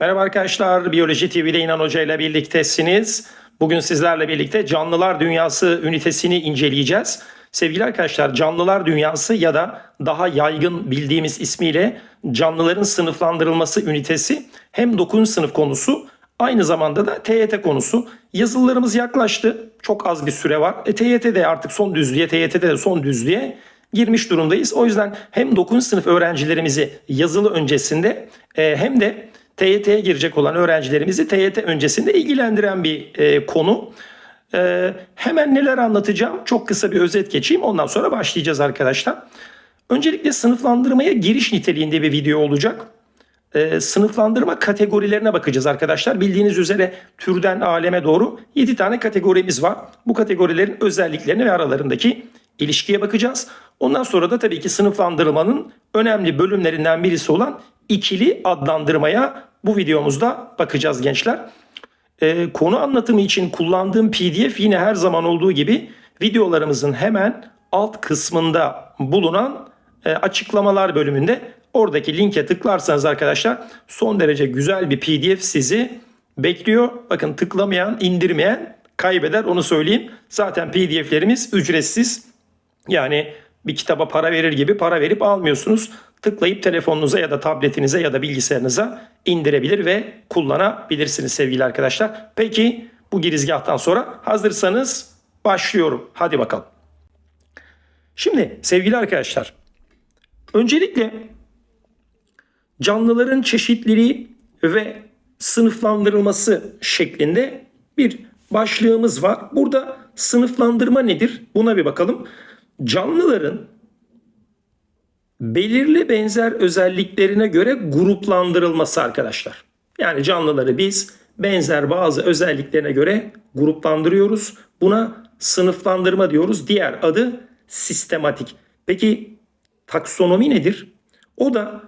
Merhaba arkadaşlar, Biyoloji TV'de İnan Hoca ile birliktesiniz. Bugün sizlerle birlikte canlılar dünyası ünitesini inceleyeceğiz. Sevgili arkadaşlar, canlılar dünyası ya da daha yaygın bildiğimiz ismiyle canlıların sınıflandırılması ünitesi hem 9. sınıf konusu aynı zamanda da TYT konusu. Yazılılarımız yaklaştı. Çok az bir süre var. E, TYT'de artık son düzlüğe, TYT'de de son düzlüğe girmiş durumdayız. O yüzden hem 9. sınıf öğrencilerimizi yazılı öncesinde e, hem de TYT'ye girecek olan öğrencilerimizi TYT öncesinde ilgilendiren bir e, konu. E, hemen neler anlatacağım? Çok kısa bir özet geçeyim. Ondan sonra başlayacağız arkadaşlar. Öncelikle sınıflandırmaya giriş niteliğinde bir video olacak. E, sınıflandırma kategorilerine bakacağız arkadaşlar. Bildiğiniz üzere türden aleme doğru 7 tane kategorimiz var. Bu kategorilerin özelliklerine ve aralarındaki ilişkiye bakacağız. Ondan sonra da tabii ki sınıflandırmanın önemli bölümlerinden birisi olan ikili adlandırmaya bu videomuzda bakacağız gençler. Ee, konu anlatımı için kullandığım PDF yine her zaman olduğu gibi videolarımızın hemen alt kısmında bulunan e, açıklamalar bölümünde oradaki linke tıklarsanız arkadaşlar son derece güzel bir PDF sizi bekliyor. Bakın tıklamayan, indirmeyen kaybeder onu söyleyeyim. Zaten PDF'lerimiz ücretsiz. Yani bir kitaba para verir gibi para verip almıyorsunuz. Tıklayıp telefonunuza ya da tabletinize ya da bilgisayarınıza indirebilir ve kullanabilirsiniz sevgili arkadaşlar. Peki bu girizgahtan sonra hazırsanız başlıyorum. Hadi bakalım. Şimdi sevgili arkadaşlar öncelikle canlıların çeşitliliği ve sınıflandırılması şeklinde bir başlığımız var. Burada sınıflandırma nedir? Buna bir bakalım. Canlıların belirli benzer özelliklerine göre gruplandırılması arkadaşlar. Yani canlıları biz benzer bazı özelliklerine göre gruplandırıyoruz. Buna sınıflandırma diyoruz. Diğer adı sistematik. Peki taksonomi nedir? O da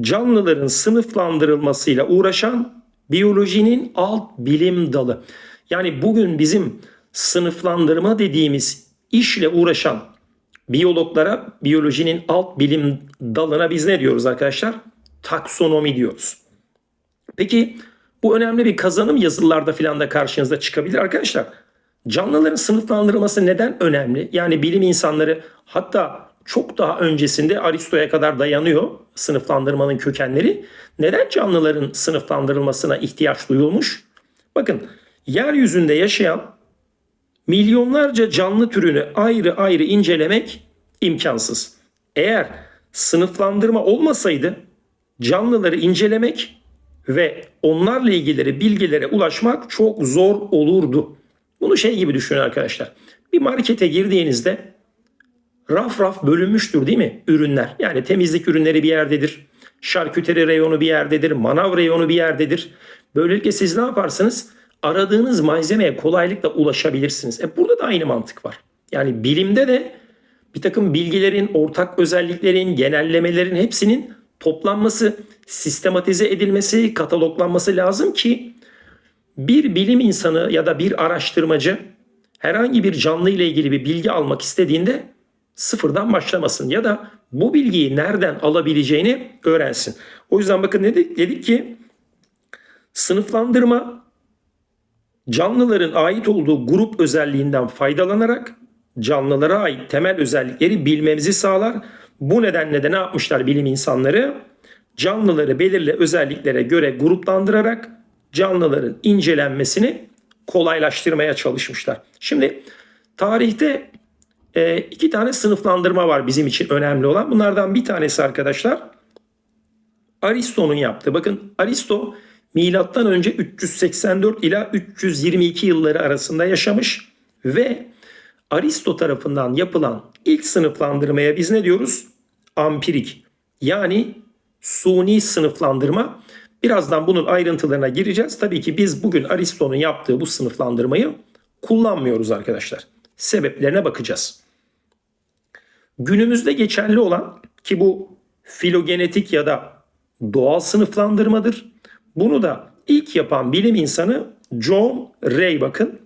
canlıların sınıflandırılmasıyla uğraşan biyolojinin alt bilim dalı. Yani bugün bizim sınıflandırma dediğimiz işle uğraşan biyologlara, biyolojinin alt bilim dalına biz ne diyoruz arkadaşlar? Taksonomi diyoruz. Peki bu önemli bir kazanım yazılarda filan da karşınıza çıkabilir arkadaşlar. Canlıların sınıflandırılması neden önemli? Yani bilim insanları hatta çok daha öncesinde Aristo'ya kadar dayanıyor sınıflandırmanın kökenleri. Neden canlıların sınıflandırılmasına ihtiyaç duyulmuş? Bakın yeryüzünde yaşayan milyonlarca canlı türünü ayrı ayrı incelemek imkansız. Eğer sınıflandırma olmasaydı canlıları incelemek ve onlarla ilgili bilgilere ulaşmak çok zor olurdu. Bunu şey gibi düşünün arkadaşlar. Bir markete girdiğinizde raf raf bölünmüştür değil mi ürünler? Yani temizlik ürünleri bir yerdedir. Şarküteri reyonu bir yerdedir. Manav reyonu bir yerdedir. Böylelikle siz ne yaparsınız? Aradığınız malzemeye kolaylıkla ulaşabilirsiniz. E burada da aynı mantık var. Yani bilimde de bir takım bilgilerin, ortak özelliklerin, genellemelerin hepsinin toplanması, sistematize edilmesi, kataloglanması lazım ki bir bilim insanı ya da bir araştırmacı herhangi bir canlı ile ilgili bir bilgi almak istediğinde sıfırdan başlamasın ya da bu bilgiyi nereden alabileceğini öğrensin. O yüzden bakın dedik, dedik ki sınıflandırma canlıların ait olduğu grup özelliğinden faydalanarak canlılara ait temel özellikleri bilmemizi sağlar. Bu nedenle de ne yapmışlar bilim insanları? Canlıları belirli özelliklere göre gruplandırarak canlıların incelenmesini kolaylaştırmaya çalışmışlar. Şimdi tarihte e, iki tane sınıflandırma var bizim için önemli olan. Bunlardan bir tanesi arkadaşlar Aristo'nun yaptığı. Bakın Aristo milattan önce 384 ila 322 yılları arasında yaşamış ve Aristo tarafından yapılan ilk sınıflandırmaya biz ne diyoruz? Ampirik yani suni sınıflandırma. Birazdan bunun ayrıntılarına gireceğiz. Tabii ki biz bugün Aristo'nun yaptığı bu sınıflandırmayı kullanmıyoruz arkadaşlar. Sebeplerine bakacağız. Günümüzde geçerli olan ki bu filogenetik ya da doğal sınıflandırmadır. Bunu da ilk yapan bilim insanı John Ray bakın.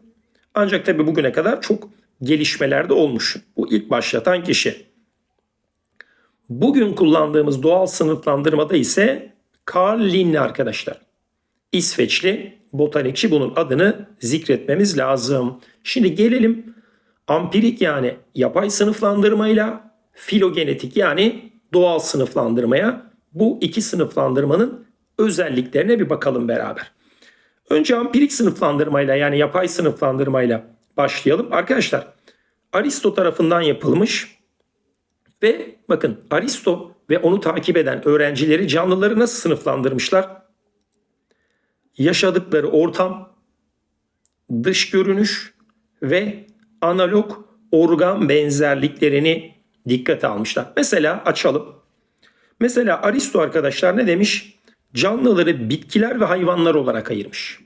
Ancak tabi bugüne kadar çok gelişmeler de olmuş. Bu ilk başlatan kişi. Bugün kullandığımız doğal sınıflandırmada ise Carl Linne arkadaşlar. İsveçli botanikçi bunun adını zikretmemiz lazım. Şimdi gelelim ampirik yani yapay sınıflandırmayla filogenetik yani doğal sınıflandırmaya. Bu iki sınıflandırmanın özelliklerine bir bakalım beraber. Önce ampirik sınıflandırmayla yani yapay sınıflandırmayla başlayalım. Arkadaşlar Aristo tarafından yapılmış ve bakın Aristo ve onu takip eden öğrencileri canlıları nasıl sınıflandırmışlar? Yaşadıkları ortam, dış görünüş ve analog organ benzerliklerini dikkate almışlar. Mesela açalım. Mesela Aristo arkadaşlar ne demiş? Canlıları bitkiler ve hayvanlar olarak ayırmış.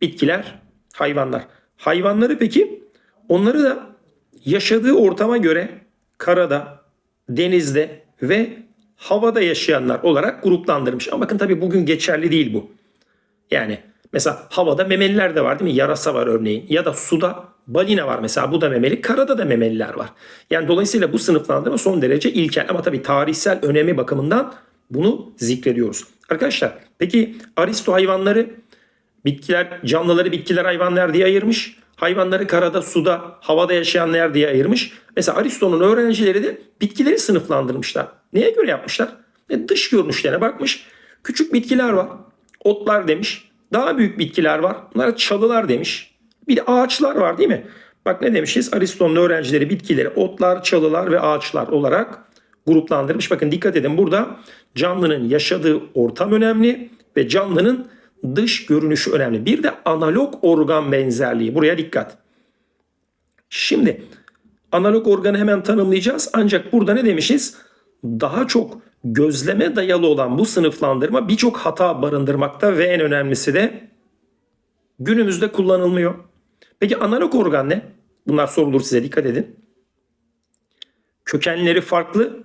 Bitkiler, hayvanlar. Hayvanları peki onları da yaşadığı ortama göre karada, denizde ve havada yaşayanlar olarak gruplandırmış. Ama bakın tabii bugün geçerli değil bu. Yani mesela havada memeliler de var değil mi? Yarasa var örneğin. Ya da suda balina var mesela bu da memeli. Karada da memeliler var. Yani dolayısıyla bu sınıflandırma son derece ilkel. Ama tabii tarihsel önemi bakımından bunu zikrediyoruz. Arkadaşlar peki Aristo hayvanları bitkiler, canlıları bitkiler hayvanlar diye ayırmış. Hayvanları karada, suda, havada yaşayanlar diye ayırmış. Mesela Aristo'nun öğrencileri de bitkileri sınıflandırmışlar. Neye göre yapmışlar? E, dış görünüşlerine bakmış. Küçük bitkiler var. Otlar demiş. Daha büyük bitkiler var. Bunlara çalılar demiş. Bir de ağaçlar var değil mi? Bak ne demişiz? Aristo'nun öğrencileri bitkileri otlar, çalılar ve ağaçlar olarak gruplandırmış. Bakın dikkat edin burada canlının yaşadığı ortam önemli ve canlının dış görünüşü önemli. Bir de analog organ benzerliği. Buraya dikkat. Şimdi analog organı hemen tanımlayacağız. Ancak burada ne demişiz? Daha çok gözleme dayalı olan bu sınıflandırma birçok hata barındırmakta ve en önemlisi de günümüzde kullanılmıyor. Peki analog organ ne? Bunlar sorulur size dikkat edin. Kökenleri farklı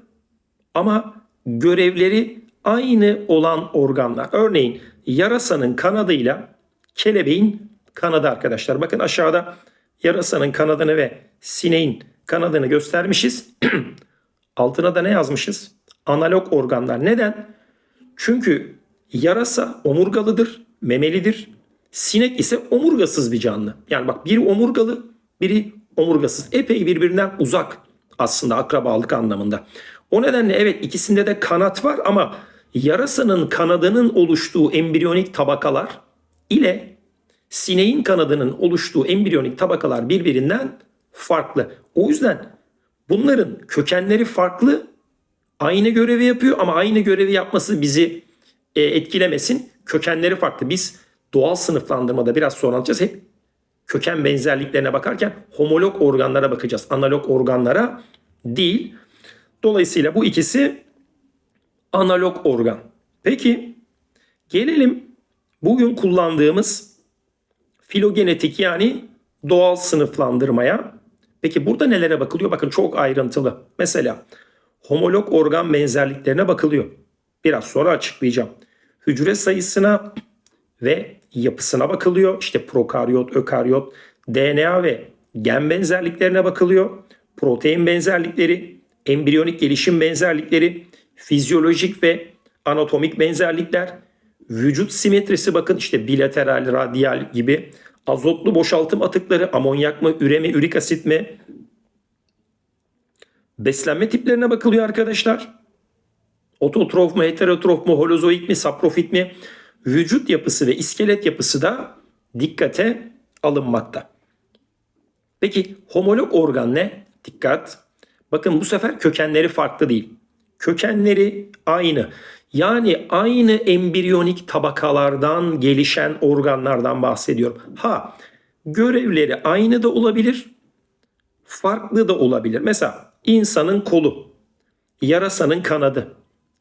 ama görevleri aynı olan organlar. Örneğin yarasanın kanadıyla kelebeğin kanadı arkadaşlar. Bakın aşağıda yarasanın kanadını ve sineğin kanadını göstermişiz. Altına da ne yazmışız? Analog organlar. Neden? Çünkü yarasa omurgalıdır, memelidir. Sinek ise omurgasız bir canlı. Yani bak biri omurgalı, biri omurgasız. Epey birbirinden uzak aslında akrabalık anlamında. O nedenle evet ikisinde de kanat var ama yarasanın kanadının oluştuğu embriyonik tabakalar ile sineğin kanadının oluştuğu embriyonik tabakalar birbirinden farklı. O yüzden bunların kökenleri farklı, aynı görevi yapıyor ama aynı görevi yapması bizi e, etkilemesin. Kökenleri farklı. Biz doğal sınıflandırmada biraz sonra anlatacağız. Hep köken benzerliklerine bakarken homolog organlara bakacağız. Analog organlara değil. Dolayısıyla bu ikisi analog organ. Peki gelelim bugün kullandığımız filogenetik yani doğal sınıflandırmaya. Peki burada nelere bakılıyor? Bakın çok ayrıntılı. Mesela homolog organ benzerliklerine bakılıyor. Biraz sonra açıklayacağım. Hücre sayısına ve yapısına bakılıyor. İşte prokaryot, ökaryot, DNA ve gen benzerliklerine bakılıyor. Protein benzerlikleri, embriyonik gelişim benzerlikleri, fizyolojik ve anatomik benzerlikler, vücut simetrisi bakın işte bilateral, radyal gibi, azotlu boşaltım atıkları, amonyak mı, üre mi, ürik asit mi? Beslenme tiplerine bakılıyor arkadaşlar. Ototrof mu, heterotrof mu, holozoik mi, saprofit mi? Vücut yapısı ve iskelet yapısı da dikkate alınmakta. Peki homolog organ ne? Dikkat. Bakın bu sefer kökenleri farklı değil. Kökenleri aynı. Yani aynı embriyonik tabakalardan gelişen organlardan bahsediyorum. Ha görevleri aynı da olabilir, farklı da olabilir. Mesela insanın kolu, yarasanın kanadı,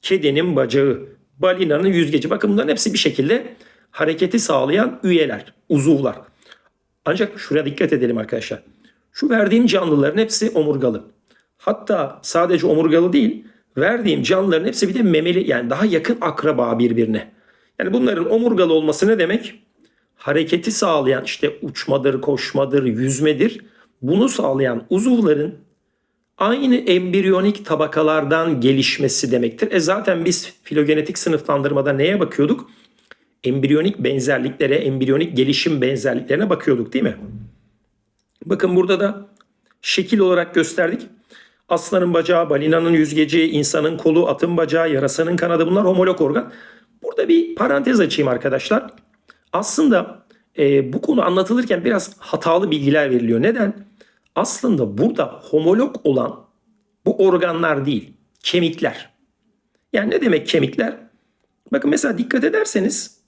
kedinin bacağı, balinanın yüzgeci. Bakın bunların hepsi bir şekilde hareketi sağlayan üyeler, uzuvlar. Ancak şuraya dikkat edelim arkadaşlar. Şu verdiğim canlıların hepsi omurgalı. Hatta sadece omurgalı değil, verdiğim canlıların hepsi bir de memeli yani daha yakın akraba birbirine. Yani bunların omurgalı olması ne demek? Hareketi sağlayan işte uçmadır, koşmadır, yüzmedir. Bunu sağlayan uzuvların aynı embriyonik tabakalardan gelişmesi demektir. E zaten biz filogenetik sınıflandırmada neye bakıyorduk? embriyonik benzerliklere, embriyonik gelişim benzerliklerine bakıyorduk değil mi? Bakın burada da şekil olarak gösterdik. Aslanın bacağı, balinanın yüzgeci, insanın kolu, atın bacağı, yarasanın kanadı bunlar homolog organ. Burada bir parantez açayım arkadaşlar. Aslında e, bu konu anlatılırken biraz hatalı bilgiler veriliyor. Neden? Aslında burada homolog olan bu organlar değil, kemikler. Yani ne demek kemikler? Bakın mesela dikkat ederseniz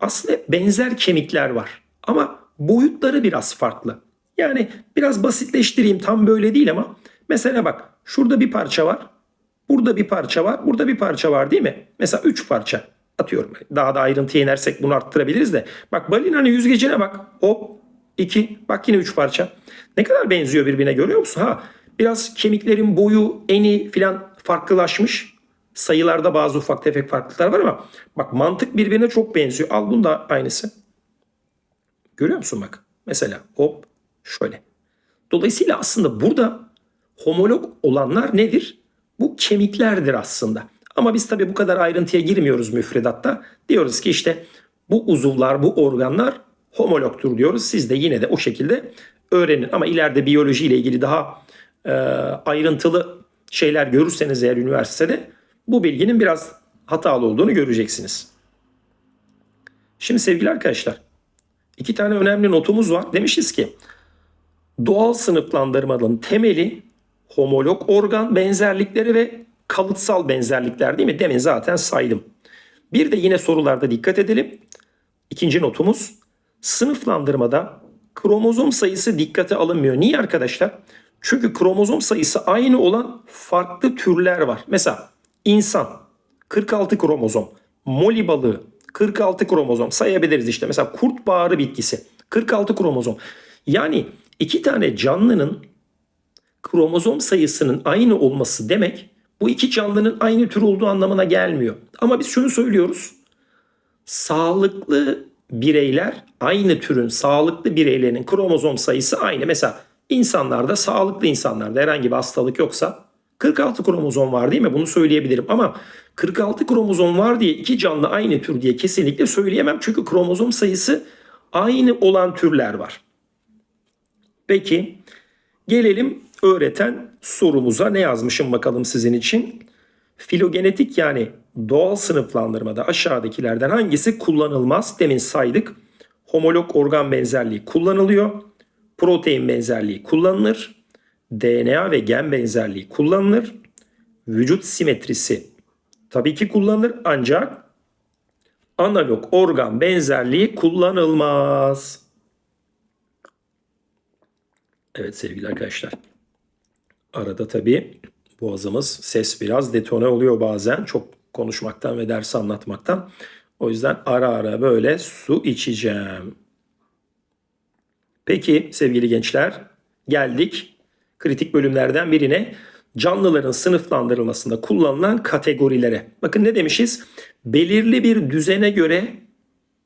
aslında benzer kemikler var. Ama boyutları biraz farklı. Yani biraz basitleştireyim tam böyle değil ama mesela bak şurada bir parça var. Burada bir parça var. Burada bir parça var değil mi? Mesela 3 parça atıyorum. Daha da ayrıntıya inersek bunu arttırabiliriz de. Bak balinanın yüzgecine bak. Hop 2 bak yine 3 parça. Ne kadar benziyor birbirine görüyor musun? Ha biraz kemiklerin boyu, eni filan farklılaşmış. Sayılarda bazı ufak tefek farklılıklar var ama bak mantık birbirine çok benziyor. Al bunu da aynısı. Görüyor musun bak? Mesela hop şöyle. Dolayısıyla aslında burada homolog olanlar nedir? Bu kemiklerdir aslında. Ama biz tabii bu kadar ayrıntıya girmiyoruz müfredatta. Diyoruz ki işte bu uzuvlar, bu organlar homologtur diyoruz. Siz de yine de o şekilde öğrenin. Ama ileride biyoloji ile ilgili daha e, ayrıntılı şeyler görürseniz eğer üniversitede bu bilginin biraz hatalı olduğunu göreceksiniz. Şimdi sevgili arkadaşlar iki tane önemli notumuz var. Demişiz ki doğal sınıflandırmanın temeli homolog organ benzerlikleri ve kalıtsal benzerlikler değil mi? Demin zaten saydım. Bir de yine sorularda dikkat edelim. İkinci notumuz sınıflandırmada kromozom sayısı dikkate alınmıyor. Niye arkadaşlar? Çünkü kromozom sayısı aynı olan farklı türler var. Mesela insan 46 kromozom, moli balığı 46 kromozom sayabiliriz işte. Mesela kurt bağırı bitkisi 46 kromozom. Yani iki tane canlının kromozom sayısının aynı olması demek bu iki canlının aynı tür olduğu anlamına gelmiyor. Ama biz şunu söylüyoruz. Sağlıklı bireyler aynı türün sağlıklı bireylerinin kromozom sayısı aynı. Mesela insanlarda sağlıklı insanlarda herhangi bir hastalık yoksa 46 kromozom var değil mi? Bunu söyleyebilirim ama 46 kromozom var diye iki canlı aynı tür diye kesinlikle söyleyemem. Çünkü kromozom sayısı aynı olan türler var. Peki gelelim öğreten sorumuza ne yazmışım bakalım sizin için. Filogenetik yani doğal sınıflandırmada aşağıdakilerden hangisi kullanılmaz? Demin saydık. Homolog organ benzerliği kullanılıyor. Protein benzerliği kullanılır. DNA ve gen benzerliği kullanılır. Vücut simetrisi tabii ki kullanılır ancak analog organ benzerliği kullanılmaz. Evet sevgili arkadaşlar. Arada tabii boğazımız ses biraz detone oluyor bazen. Çok konuşmaktan ve ders anlatmaktan. O yüzden ara ara böyle su içeceğim. Peki sevgili gençler geldik kritik bölümlerden birine. Canlıların sınıflandırılmasında kullanılan kategorilere. Bakın ne demişiz? Belirli bir düzene göre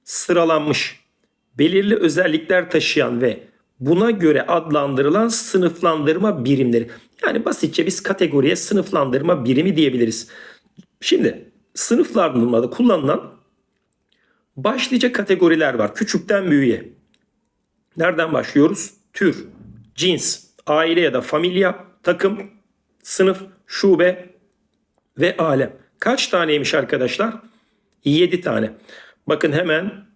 sıralanmış, belirli özellikler taşıyan ve buna göre adlandırılan sınıflandırma birimleri. Yani basitçe biz kategoriye sınıflandırma birimi diyebiliriz. Şimdi sınıflandırmada kullanılan başlıca kategoriler var. Küçükten büyüğe. Nereden başlıyoruz? Tür, cins, aile ya da familya, takım, sınıf, şube ve alem. Kaç taneymiş arkadaşlar? 7 tane. Bakın hemen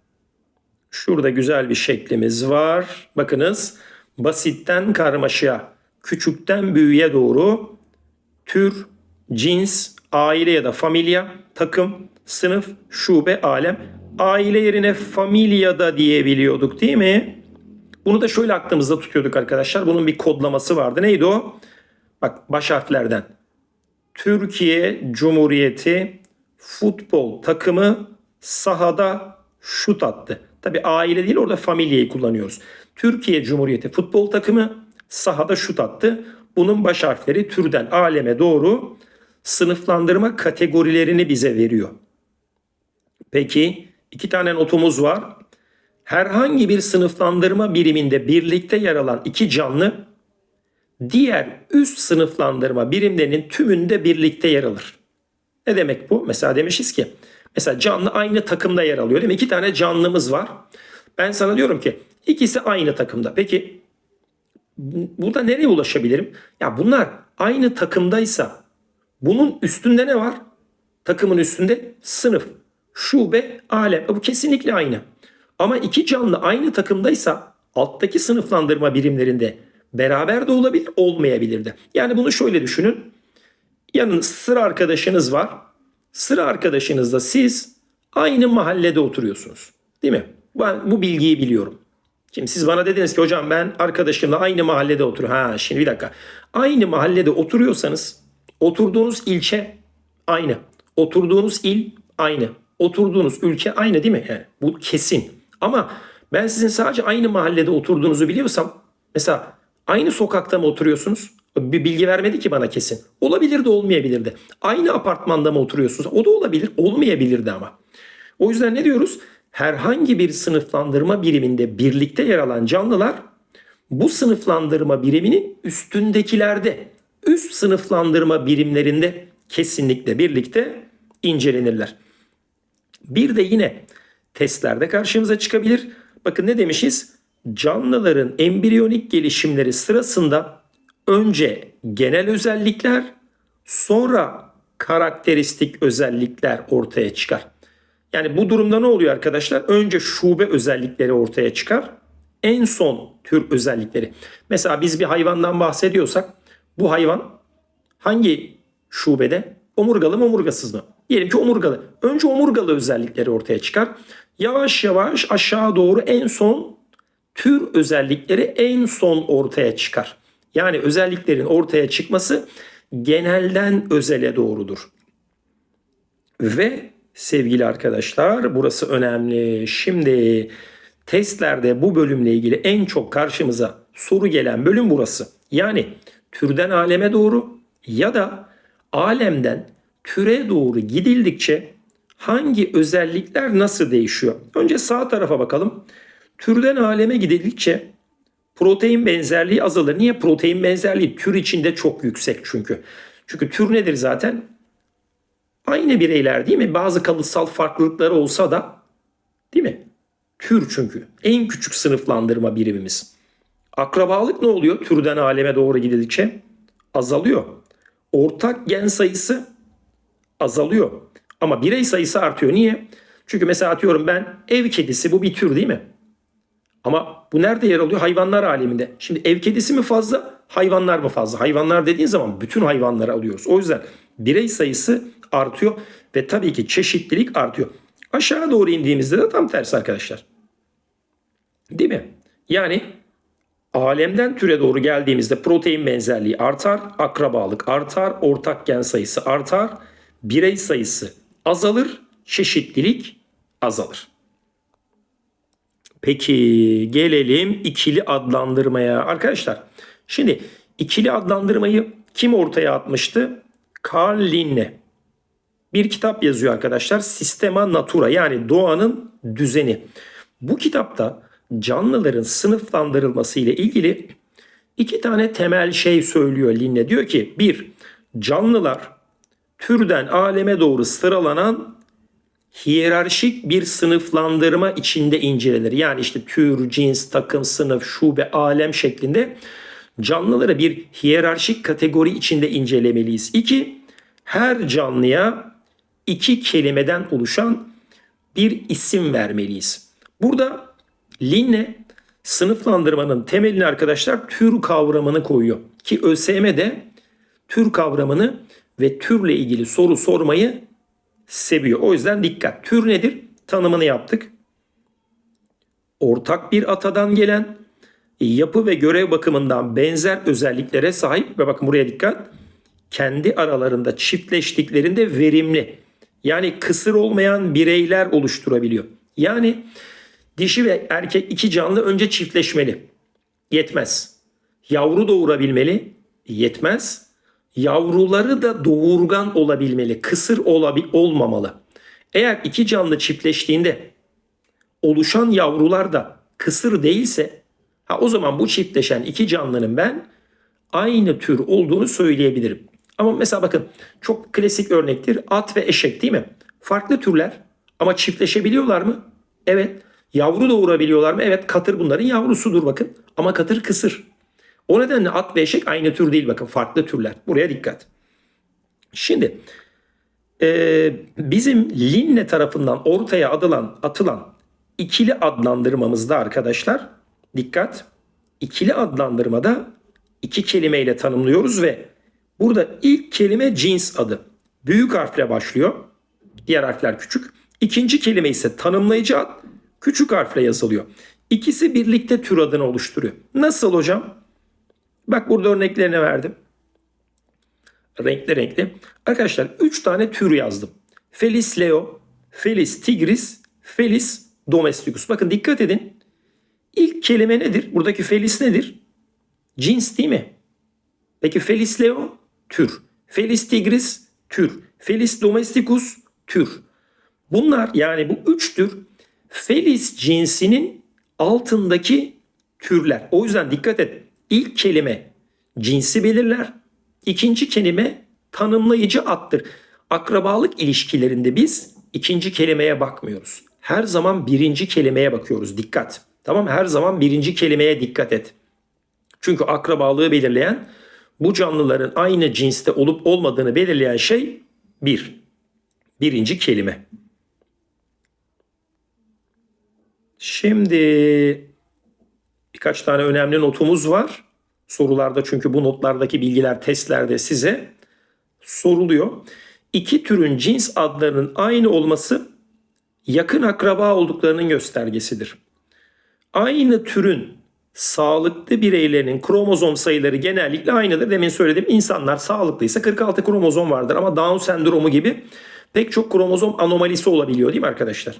şurada güzel bir şeklimiz var. Bakınız basitten karmaşaya, küçükten büyüğe doğru tür, cins, aile ya da familya, takım, sınıf, şube, alem. Aile yerine familya da diyebiliyorduk değil mi? Bunu da şöyle aklımızda tutuyorduk arkadaşlar. Bunun bir kodlaması vardı. Neydi o? Bak baş harflerden. Türkiye Cumhuriyeti futbol takımı sahada şut attı. Tabi aile değil orada familyayı kullanıyoruz. Türkiye Cumhuriyeti futbol takımı sahada şut attı. Bunun baş harfleri türden aleme doğru sınıflandırma kategorilerini bize veriyor. Peki iki tane notumuz var. Herhangi bir sınıflandırma biriminde birlikte yer alan iki canlı diğer üst sınıflandırma birimlerinin tümünde birlikte yer alır. Ne demek bu? Mesela demişiz ki Mesela canlı aynı takımda yer alıyor değil mi? İki tane canlımız var. Ben sana diyorum ki ikisi aynı takımda. Peki burada nereye ulaşabilirim? Ya bunlar aynı takımdaysa bunun üstünde ne var? Takımın üstünde sınıf, şube, alem. Bu kesinlikle aynı. Ama iki canlı aynı takımdaysa alttaki sınıflandırma birimlerinde beraber de olabilir, olmayabilir de. Yani bunu şöyle düşünün. Yanın sıra arkadaşınız var. Sıra arkadaşınızla siz aynı mahallede oturuyorsunuz. Değil mi? Ben bu bilgiyi biliyorum. Şimdi siz bana dediniz ki hocam ben arkadaşımla aynı mahallede oturuyorum. Ha şimdi bir dakika. Aynı mahallede oturuyorsanız oturduğunuz ilçe aynı. Oturduğunuz il aynı. Oturduğunuz ülke aynı değil mi? Yani bu kesin. Ama ben sizin sadece aynı mahallede oturduğunuzu biliyorsam mesela aynı sokakta mı oturuyorsunuz? Bir bilgi vermedi ki bana kesin. Olabilir de olmayabilir de. Aynı apartmanda mı oturuyorsunuz? O da olabilir, olmayabilir de ama. O yüzden ne diyoruz? Herhangi bir sınıflandırma biriminde birlikte yer alan canlılar bu sınıflandırma biriminin üstündekilerde, üst sınıflandırma birimlerinde kesinlikle birlikte incelenirler. Bir de yine testlerde karşımıza çıkabilir. Bakın ne demişiz? Canlıların embriyonik gelişimleri sırasında önce genel özellikler, sonra karakteristik özellikler ortaya çıkar. Yani bu durumda ne oluyor arkadaşlar? Önce şube özellikleri ortaya çıkar. En son tür özellikleri. Mesela biz bir hayvandan bahsediyorsak bu hayvan hangi şubede? Omurgalı mı omurgasız mı? Diyelim ki omurgalı. Önce omurgalı özellikleri ortaya çıkar. Yavaş yavaş aşağı doğru en son tür özellikleri en son ortaya çıkar. Yani özelliklerin ortaya çıkması genelden özele doğrudur. Ve sevgili arkadaşlar burası önemli. Şimdi testlerde bu bölümle ilgili en çok karşımıza soru gelen bölüm burası. Yani türden aleme doğru ya da alemden türe doğru gidildikçe hangi özellikler nasıl değişiyor? Önce sağ tarafa bakalım. Türden aleme gidildikçe protein benzerliği azalır. Niye? Protein benzerliği tür içinde çok yüksek çünkü. Çünkü tür nedir zaten? Aynı bireyler değil mi? Bazı kalıtsal farklılıkları olsa da değil mi? Tür çünkü. En küçük sınıflandırma birimimiz. Akrabalık ne oluyor? Türden aleme doğru gidildikçe azalıyor. Ortak gen sayısı azalıyor. Ama birey sayısı artıyor. Niye? Çünkü mesela atıyorum ben ev kedisi bu bir tür değil mi? Ama bu nerede yer alıyor? Hayvanlar aleminde. Şimdi ev kedisi mi fazla, hayvanlar mı fazla? Hayvanlar dediğin zaman bütün hayvanları alıyoruz. O yüzden birey sayısı artıyor ve tabii ki çeşitlilik artıyor. Aşağı doğru indiğimizde de tam tersi arkadaşlar. Değil mi? Yani alemden türe doğru geldiğimizde protein benzerliği artar, akrabalık artar, ortak gen sayısı artar, birey sayısı azalır, çeşitlilik azalır. Peki gelelim ikili adlandırmaya. Arkadaşlar şimdi ikili adlandırmayı kim ortaya atmıştı? Carl Linne. Bir kitap yazıyor arkadaşlar. Sistema Natura yani doğanın düzeni. Bu kitapta canlıların sınıflandırılması ile ilgili iki tane temel şey söylüyor Linne. Diyor ki bir canlılar türden aleme doğru sıralanan hiyerarşik bir sınıflandırma içinde incelenir. Yani işte tür, cins, takım, sınıf, şube, alem şeklinde canlıları bir hiyerarşik kategori içinde incelemeliyiz. İki, her canlıya iki kelimeden oluşan bir isim vermeliyiz. Burada Linne sınıflandırmanın temelini arkadaşlar tür kavramını koyuyor. Ki ÖSYM'de tür kavramını ve türle ilgili soru sormayı seviyor. O yüzden dikkat. Tür nedir? Tanımını yaptık. Ortak bir atadan gelen yapı ve görev bakımından benzer özelliklere sahip ve bakın buraya dikkat. Kendi aralarında çiftleştiklerinde verimli. Yani kısır olmayan bireyler oluşturabiliyor. Yani dişi ve erkek iki canlı önce çiftleşmeli. Yetmez. Yavru doğurabilmeli. Yetmez. Yavruları da doğurgan olabilmeli. Kısır olabi olmamalı. Eğer iki canlı çiftleştiğinde oluşan yavrular da kısır değilse ha o zaman bu çiftleşen iki canlının ben aynı tür olduğunu söyleyebilirim. Ama mesela bakın çok klasik örnektir at ve eşek değil mi? Farklı türler ama çiftleşebiliyorlar mı? Evet. Yavru doğurabiliyorlar mı? Evet. Katır bunların yavrusudur bakın. Ama katır kısır. O nedenle at ve eşek aynı tür değil bakın. Farklı türler. Buraya dikkat. Şimdi e, bizim Linne tarafından ortaya adılan, atılan ikili adlandırmamızda arkadaşlar dikkat ikili adlandırmada iki kelimeyle tanımlıyoruz ve burada ilk kelime cins adı. Büyük harfle başlıyor. Diğer harfler küçük. İkinci kelime ise tanımlayıcı ad küçük harfle yazılıyor. İkisi birlikte tür adını oluşturuyor. Nasıl hocam? Bak burada örneklerini verdim. Renkli renkli. Arkadaşlar 3 tane tür yazdım. Felis leo, Felis tigris, Felis domesticus. Bakın dikkat edin. İlk kelime nedir? Buradaki Felis nedir? Cins değil mi? Peki Felis leo tür. Felis tigris tür. Felis domesticus tür. Bunlar yani bu üç tür Felis cinsinin altındaki türler. O yüzden dikkat et. İlk kelime cinsi belirler. İkinci kelime tanımlayıcı attır. Akrabalık ilişkilerinde biz ikinci kelimeye bakmıyoruz. Her zaman birinci kelimeye bakıyoruz. Dikkat. Tamam Her zaman birinci kelimeye dikkat et. Çünkü akrabalığı belirleyen bu canlıların aynı cinste olup olmadığını belirleyen şey bir. Birinci kelime. Şimdi birkaç tane önemli notumuz var. Sorularda çünkü bu notlardaki bilgiler testlerde size soruluyor. İki türün cins adlarının aynı olması yakın akraba olduklarının göstergesidir. Aynı türün sağlıklı bireylerin kromozom sayıları genellikle aynıdır. Demin söyledim insanlar sağlıklıysa 46 kromozom vardır ama Down sendromu gibi pek çok kromozom anomalisi olabiliyor değil mi arkadaşlar?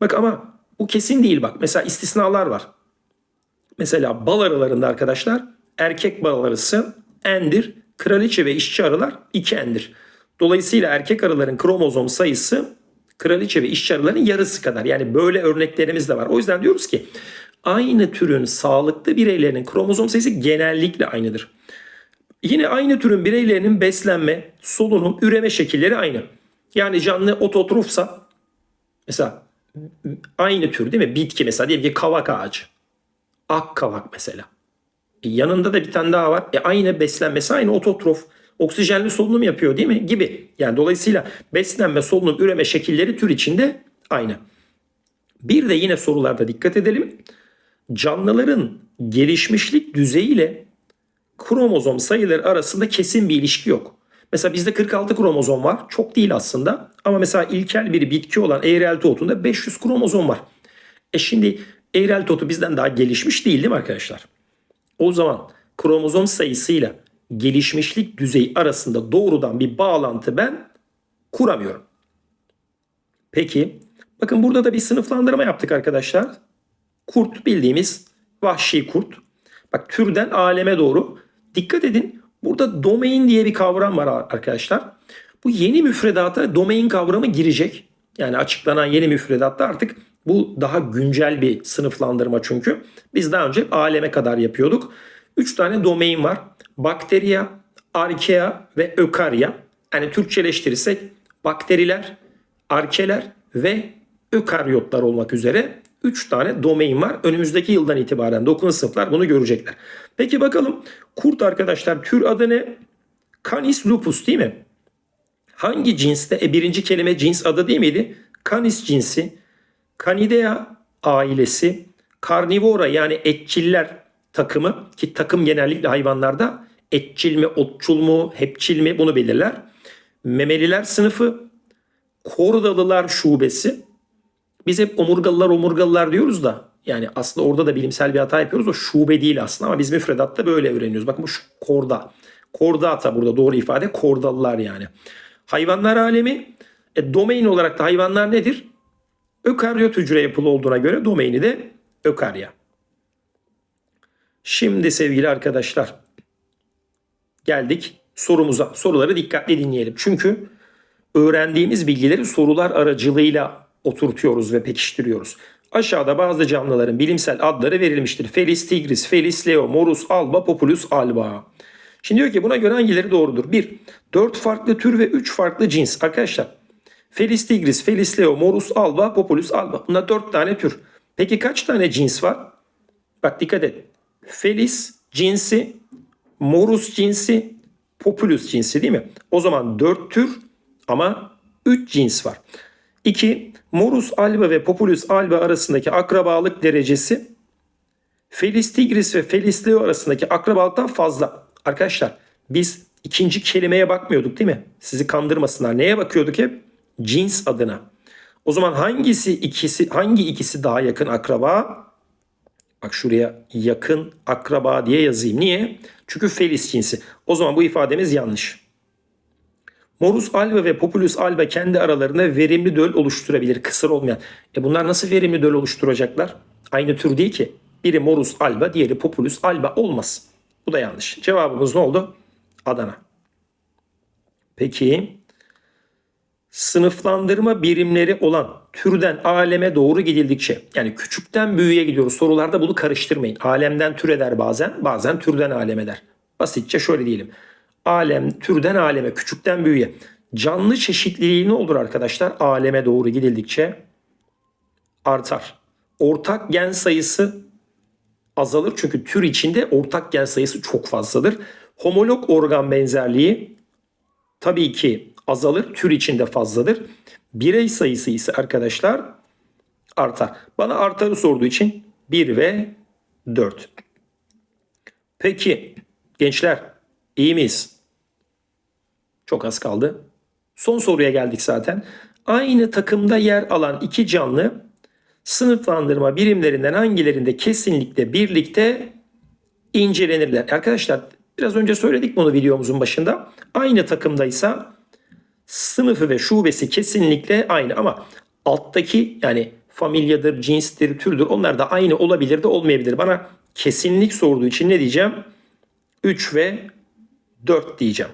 Bak ama bu kesin değil bak. Mesela istisnalar var. Mesela bal arılarında arkadaşlar erkek bal arısı endir, kraliçe ve işçi arılar iki endir. Dolayısıyla erkek arıların kromozom sayısı kraliçe ve işçi arıların yarısı kadar. Yani böyle örneklerimiz de var. O yüzden diyoruz ki aynı türün sağlıklı bireylerinin kromozom sayısı genellikle aynıdır. Yine aynı türün bireylerinin beslenme, solunum, üreme şekilleri aynı. Yani canlı ototrofsa mesela aynı tür değil mi? Bitki mesela diyelim ki kavak ağacı. Ak kavak mesela. E yanında da bir tane daha var. E aynı beslenmesi aynı ototrof. Oksijenli solunum yapıyor değil mi? Gibi. Yani dolayısıyla beslenme, solunum, üreme şekilleri tür içinde aynı. Bir de yine sorularda dikkat edelim. Canlıların gelişmişlik düzeyiyle kromozom sayıları arasında kesin bir ilişki yok. Mesela bizde 46 kromozom var. Çok değil aslında. Ama mesela ilkel bir bitki olan eğrelti otunda 500 kromozom var. E şimdi eğrelti otu bizden daha gelişmiş değil değil mi arkadaşlar? O zaman kromozom sayısıyla gelişmişlik düzeyi arasında doğrudan bir bağlantı ben kuramıyorum. Peki bakın burada da bir sınıflandırma yaptık arkadaşlar. Kurt bildiğimiz vahşi kurt. Bak türden aleme doğru. Dikkat edin burada domain diye bir kavram var arkadaşlar. Bu yeni müfredata domain kavramı girecek. Yani açıklanan yeni müfredatta artık bu daha güncel bir sınıflandırma çünkü. Biz daha önce aleme kadar yapıyorduk. 3 tane domain var. Bakteriya, arkea ve ökarya. Yani Türkçeleştirirsek bakteriler, arkeler ve ökaryotlar olmak üzere 3 tane domain var. Önümüzdeki yıldan itibaren 9. sınıflar bunu görecekler. Peki bakalım kurt arkadaşlar tür adı ne? Canis lupus değil mi? Hangi cinste? E birinci kelime cins adı değil miydi? Canis cinsi, Canidea ailesi, Carnivora yani etçiller takımı ki takım genellikle hayvanlarda etçil mi, otçul mu, hepçil mi bunu belirler. Memeliler sınıfı, kordalılar şubesi. Biz hep omurgalılar omurgalılar diyoruz da yani aslında orada da bilimsel bir hata yapıyoruz. O şube değil aslında ama biz müfredatta böyle öğreniyoruz. Bakın bu şu korda. Kordata burada doğru ifade kordalılar yani. Hayvanlar alemi e, domain olarak da hayvanlar nedir? Ökaryot hücre yapılı olduğuna göre domaini de ökarya. Şimdi sevgili arkadaşlar geldik sorumuza. Soruları dikkatli dinleyelim. Çünkü öğrendiğimiz bilgileri sorular aracılığıyla oturtuyoruz ve pekiştiriyoruz. Aşağıda bazı canlıların bilimsel adları verilmiştir. Felis tigris, Felis leo, Morus alba, Populus alba. Şimdi diyor ki buna göre hangileri doğrudur? 1. 4 farklı tür ve 3 farklı cins. Arkadaşlar Felis tigris, Felis leo, Morus alba, Populus alba. Bunlar dört tane tür. Peki kaç tane cins var? Bak dikkat et. Felis cinsi, Morus cinsi, Populus cinsi değil mi? O zaman dört tür ama üç cins var. 2. Morus alba ve Populus alba arasındaki akrabalık derecesi Felis tigris ve Felis leo arasındaki akrabalıktan fazla. Arkadaşlar biz ikinci kelimeye bakmıyorduk değil mi? Sizi kandırmasınlar. Neye bakıyorduk hep? Cins adına. O zaman hangisi ikisi hangi ikisi daha yakın akraba? Bak şuraya yakın akraba diye yazayım. Niye? Çünkü Felis cinsi. O zaman bu ifademiz yanlış. Morus alba ve Populus alba kendi aralarında verimli döl oluşturabilir. Kısır olmayan. E bunlar nasıl verimli döl oluşturacaklar? Aynı tür değil ki. Biri Morus alba, diğeri Populus alba olmaz. Bu da yanlış. Cevabımız ne oldu? Adana. Peki sınıflandırma birimleri olan türden aleme doğru gidildikçe yani küçükten büyüğe gidiyoruz. Sorularda bunu karıştırmayın. Alemden tür eder bazen, bazen türden alem eder. Basitçe şöyle diyelim. Alem türden aleme, küçükten büyüğe. Canlı çeşitliliği ne olur arkadaşlar? Aleme doğru gidildikçe artar. Ortak gen sayısı azalır çünkü tür içinde ortak gen sayısı çok fazladır. Homolog organ benzerliği tabii ki azalır, tür içinde fazladır. Birey sayısı ise arkadaşlar artar. Bana artarı sorduğu için 1 ve 4. Peki gençler iyi miyiz? Çok az kaldı. Son soruya geldik zaten. Aynı takımda yer alan iki canlı sınıflandırma birimlerinden hangilerinde kesinlikle birlikte incelenirler? Arkadaşlar biraz önce söyledik bunu videomuzun başında. Aynı takımdaysa sınıfı ve şubesi kesinlikle aynı ama alttaki yani familyadır, cinstir, türdür onlar da aynı olabilir de olmayabilir. Bana kesinlik sorduğu için ne diyeceğim? 3 ve 4 diyeceğim.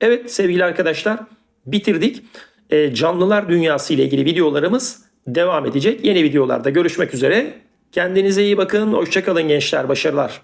Evet sevgili arkadaşlar bitirdik. E, canlılar dünyası ile ilgili videolarımız devam edecek. Yeni videolarda görüşmek üzere. Kendinize iyi bakın. Hoşçakalın gençler. Başarılar.